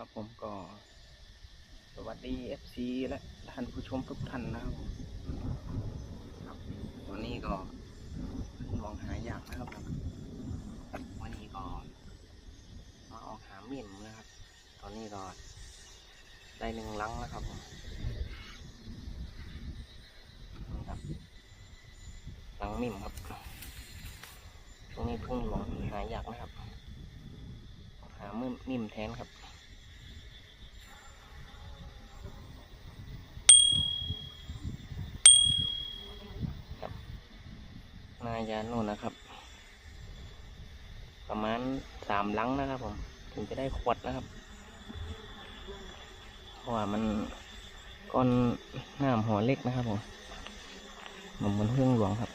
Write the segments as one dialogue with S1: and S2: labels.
S1: ครับผมก็ สวัสดี FC และท่านผู้ชมทุกท่านนะครับครับวันนี้ก็มองหายากนะครับวันนี้ก็มาออกหาเมี่ยมนะครับ ตอนนี้ก็ได้หนึ่งลังนะครับผมครับลังมิ่มครับช่วงนี้เพิ่งหลงหายากนะครับ หามิ่มมิ่มแทนครับ นายานู่นนะครับ ประมาณสามลังนะครับผมถึงจะได้ขวดนะครับ เพราะว่ามันก้อนน้ำหัวเล็กนะครับผมเหมือนบนเครื่องหลวงครับ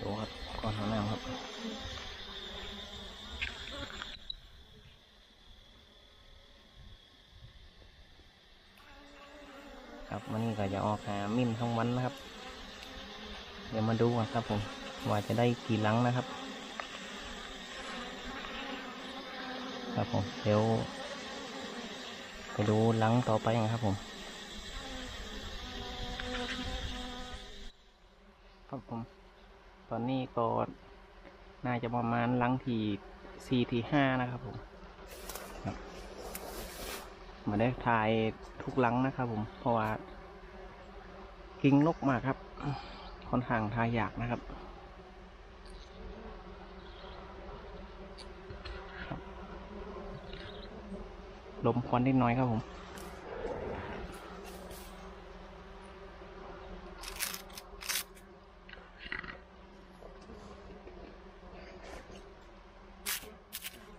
S1: ดูครับก้อนหัวน้ำครับ ครับวันนี้ก็จะออกหามิ่มทั้งวันนะครับ เดี๋ยวมาดูกันครับผมว่าจะได้กี่ลังนะครับ ครับผมเดี๋ยวไปดูลังต่อไปกันครับผมครับผม ตอนนี้ก็น่าจะประมาณลังที่สี่ที่ห้านะครับผม มาได้ถ่ายทุกลังนะครับผม เพราะว่ากิ้งลกมากครับ ค่อนข้างทายยากนะครับลมควันนิดน้อยครับผม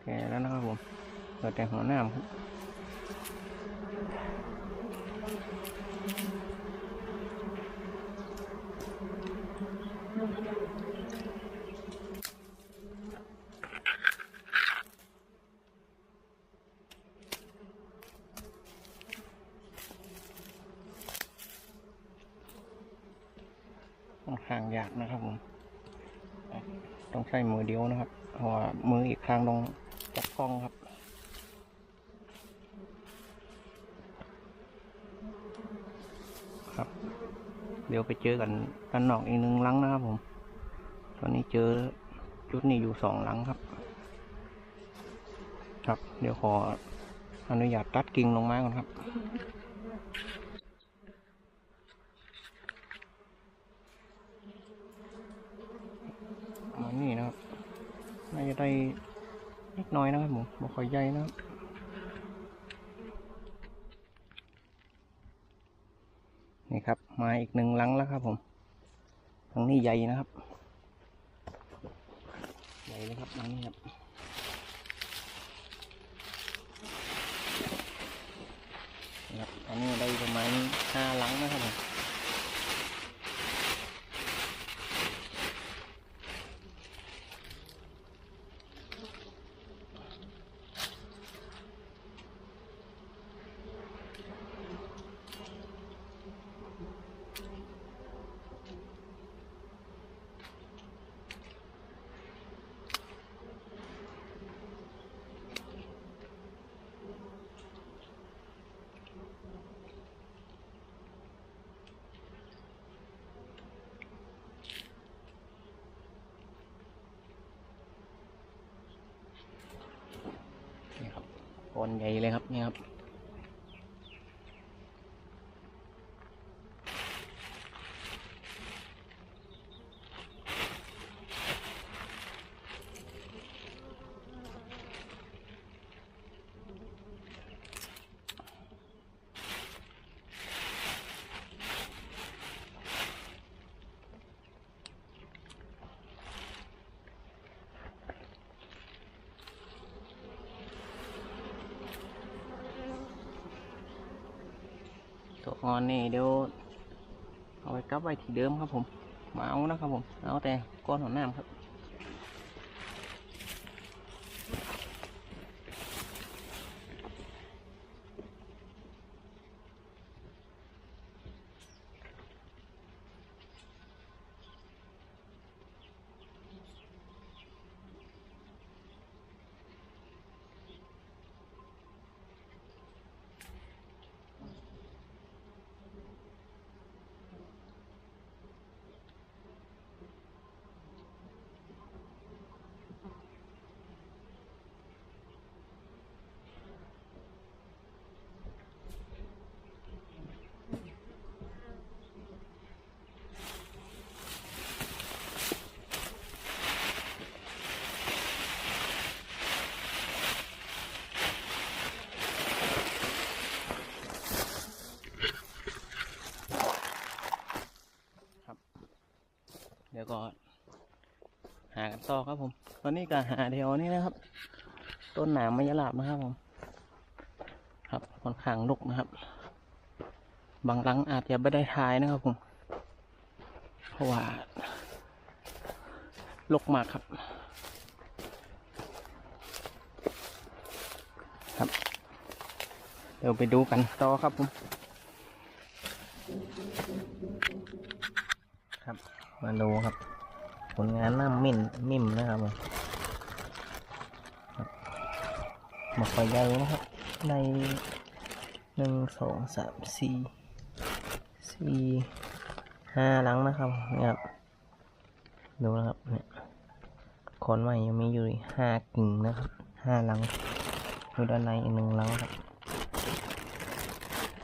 S1: แกแล้วนะครับผมเปิดแต่หัวหน้าครับ ค่อนข้างยากนะครับผม ต้องใช้มือเดียวนะครับ เพราะว่ามืออีกข้างต้องจับกล้องครับครับ เดี๋ยวไปเจอกันด้านนอกอีกหนึ่งลังนะครับผม ตอนนี้เจอจุดนี้อยู่สองลังครับ ครับ เดี๋ยวขออนุญาตตัดกิ่งลงมาก่อนครับ ประมาณนี้นะครับน่าจะได้นิดน้อยนะครับผมบ่ค่อยใหญ่นะครับนี่ครับ มาอีกหนึ่งลังแล้วครับผมลังนี้ใหญ่นะครับ ใหญ่เลยครับลังนี้ครับนี่ครับอันนี้ได้ประมาณห้าลังนะครับผม นี่ครับก้ อนใหญ่เลยครับนี่ครับ อ๋อนนี่เดี๋ยวเอาไปกลับไว้ที่เดิมครับผมมาเอานะครับผมเอาแต่ก้อนหัวน้ำครับ ยวก็หากันต่อครับผม ตอนนี้ก็หาเดียวนี่นะครับ ต้นหนามมะยลาบนะครับผม ครับค่อนข้างลุกนะครับ บางหลังอาจจะไม่ได้ทายนะครับผม เพราะว่าลกมากครับ ครับ เดี๋ยวไปดูกันต่อครับผม มาดูครับ ผลงานหน้ามิ่นมิ่มนะครับมครับหมกไฟใหญ่นะครับ ในหนึ่งสองสามสี่สี่ห้าลังนะครับเนี่ยครับดูนะครับเนี่ยขอนไม้ยังมีอยู่ห้ากิ่งนะครับห้าลังอยู่ด้านในอีกหนึ่งลังครับ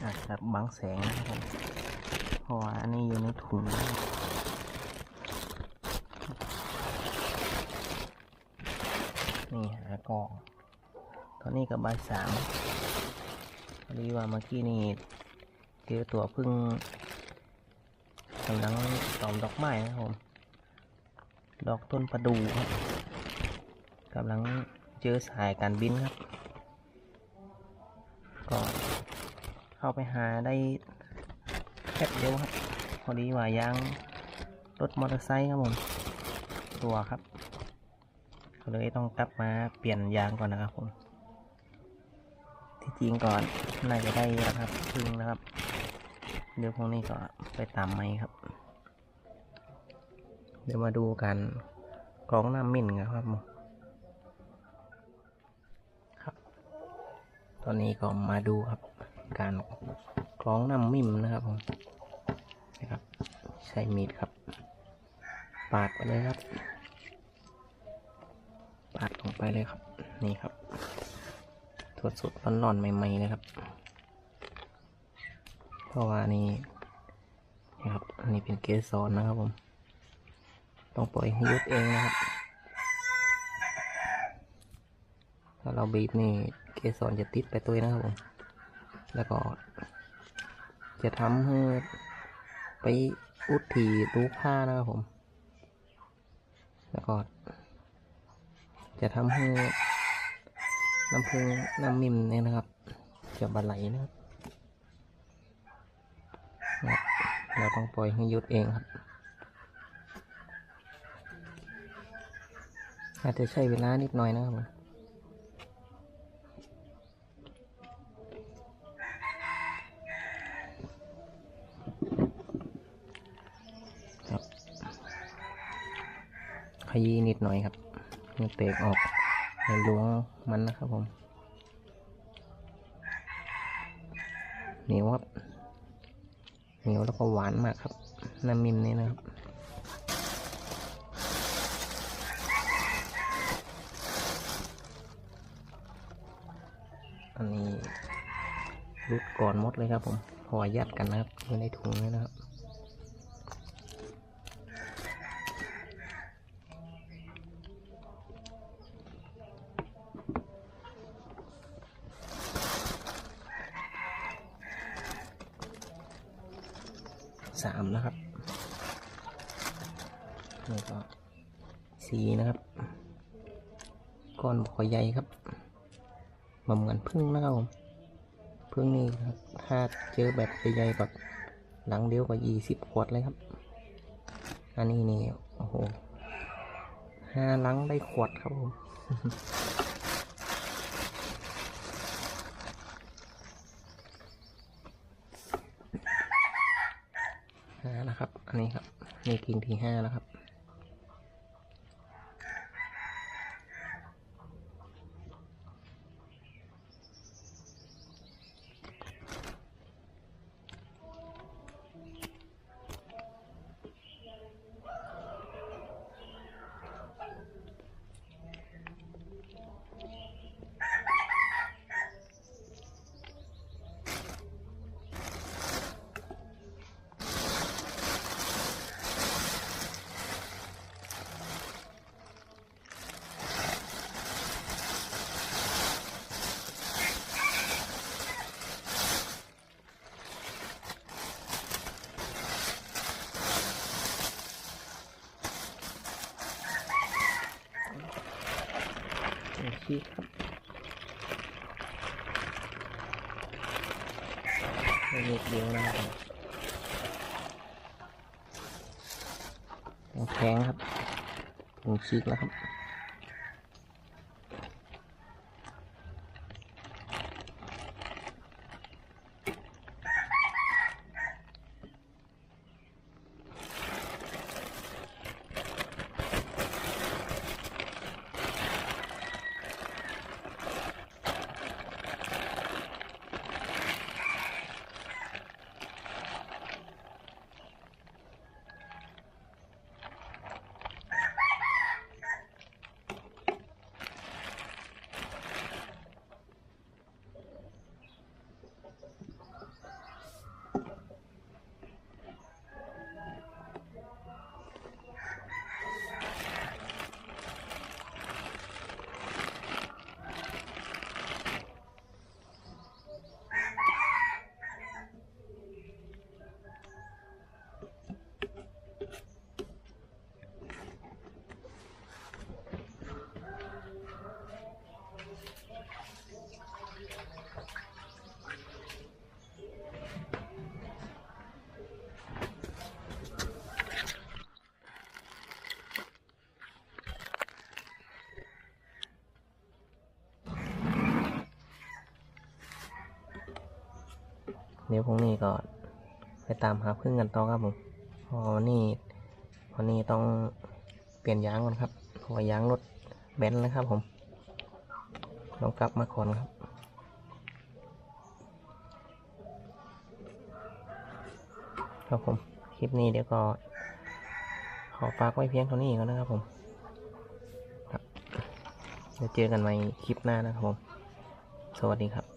S1: อาจจะบังแสงนะครับผมเพราะว่าอันนี้อยู่ในถุงนะครับนี่หา กอง ตอนนี้กับใบายสามพอดีว่าเมื่อกี้นี่เจอตัวพึ่งกำลังตอมดอกไม้นะครับผม ดอกต้นประดู่ครับกำลังเจอสายการบินครับ ก็เข้าไปหาได้แค่เดียวครับ พอดีว่ายางรถมอเตอร์ไซค์ครับผม ตัวครับ ก็เลยต้องกลับมาเปลี่ยนยางก่อนนะครับผมที่จริงก่อนน่าจะได้แล้วครับพึ่งนะครับ เดี๋ยวพวกนี้ก็ไปตามไม้ครับ เดี๋ยวมาดูกันกองน้ำมิ่นกันครับผมครับ ตอนนี้ก็มาดูครับ การกรองน้ำมิ่มนะครับผมนะครับ ใช้มีดครับ ปาดไปเลยครับ ปาดลงไปเลยครับ นี่ครับสดสดร้อนร้อนๆใหม่ๆเลยครับ เพราะว่านี่นะครับ อันนี้เป็นเกสรนะครับผม ต้องปล่อยให้ยุบเองนะครับ ถ้าเราบีบนี่เกสรจะติดไปตัวนะครับผม แล้วก็ จะทำให้ไปอุดถีรูผ้านะครับผม แล้วก็ จะทำให้น้ำพึ่งน้ำมิมเนี่ยนะครับจะบาไหลนะครับนะครับเราต้องปล่อยให้หยุดเองครับ อาจจะใช้เวลานิดหน่อยนะครับขยี้นิดหน่อยครับ ให้เตกออกให้ล้วงมันนะครับผมเหนียวครับเหนียวแล้วก็หวานมากครับน้ำมิมนี่นะครับอันนี้รุดก่อนมดเลยครับผมพอยัดกันนะครับอยู่ในถุงนี้นะครับ สามนะครับนี่ก็สี่นะครับ ก้อนบอใหญ่ครับมาเหมือนพึ่งนะครับผมพึ่งนี่ถ้าเจอแบบใหญ่ๆแบบหลังเดียวก็ยี่สิบขวดเลยครับ อันนี้นี่โอ้โหห้าลังได้ขวดครับผม ห้าแล้วครับอันนี้ครับ นี่กิ่งที่ห้าแล้วครับ ไม่มีเดียวนะครับแข็งครับลงชีกแล้วครับ เดี๋ยวพรุ่งนี้ก็ไปตามหาพึ่งกันต่อครับผมพอวันนี้วันนี้ต้องเปลี่ยนยางก่อนครับเพราะว่ายางรถแบนแล้วครับ ผมต้องกลับมาก่อนครับครับผมคลิปนี้เดี๋ยวก็ขอฝากไว้เพียงเท่านี้ก่อนนะครับผมครับเดี๋ยวเจอกันใหม่คลิปหน้านะครับผม สวัสดีครับ